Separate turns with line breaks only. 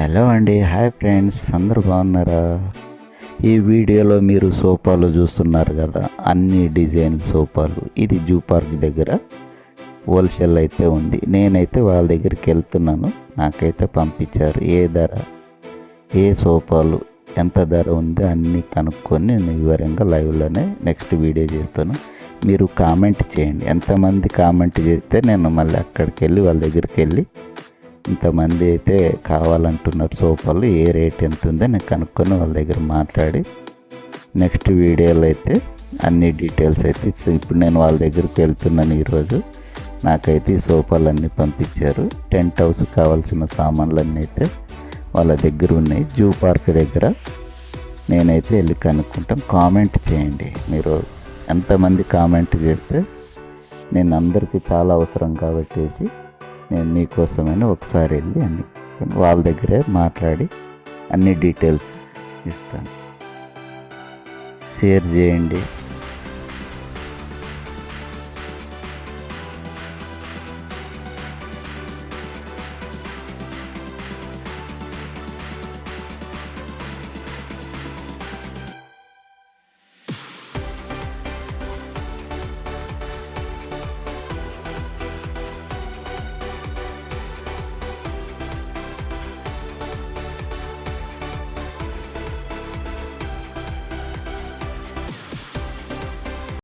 Hello అండి hi friends అందరు బాగున్నారా? ఈ వీడియోలో మీరు సోఫాలు చూస్తున్నారు కదా అన్ని డిజైన్ సోఫాలు. ఇది జూ పార్క్ దగ్గర హోల్సేల్ అయితే ఉంది. నేనైతే వాళ్ళ దగ్గరికి వెళ్తున్నాను. నాకైతే పంపించారు ఏ ధర ఏ సోఫాలు ఎంత ధర ఉందో అన్నీ కనుక్కొని నేను వివరంగా లైవ్లోనే నెక్స్ట్ వీడియో చేస్తాను. మీరు కామెంట్ చేయండి. ఎంతమంది కామెంట్ చేస్తే నేను మళ్ళీ అక్కడికి వెళ్ళి వాళ్ళ దగ్గరికి వెళ్ళి ఇంతమంది అయితే కావాలంటున్నారు సోఫాలు ఏ రేట్ ఎంత ఉందో నేను కనుక్కొని వాళ్ళ దగ్గర మాట్లాడి నెక్స్ట్ వీడియోలో అయితే అన్ని డీటెయిల్స్ అయితే ఇస్తాను. ఇప్పుడు నేను వాళ్ళ దగ్గరికి వెళ్తున్నాను ఈరోజు. నాకైతే ఈ సోఫాలు అన్నీ పంపించారు. టెంట్ హౌస్ కావాల్సిన సామాన్లన్నీ అయితే వాళ్ళ దగ్గర ఉన్నాయి. జూ పార్క్ దగ్గర నేనైతే వెళ్ళి కనుక్కుంటాం కామెంట్ చేయండి మీరు. ఎంతమంది కామెంట్ చేస్తే నేను అందరికీ చాలా అవసరం కాబట్టి నేను మీకోసమైనా ఒకసారి వెళ్ళి అన్ని వాళ్ళ దగ్గరే మాట్లాడి అన్ని డీటెయిల్స్ ఇస్తాను. షేర్ చేయండి.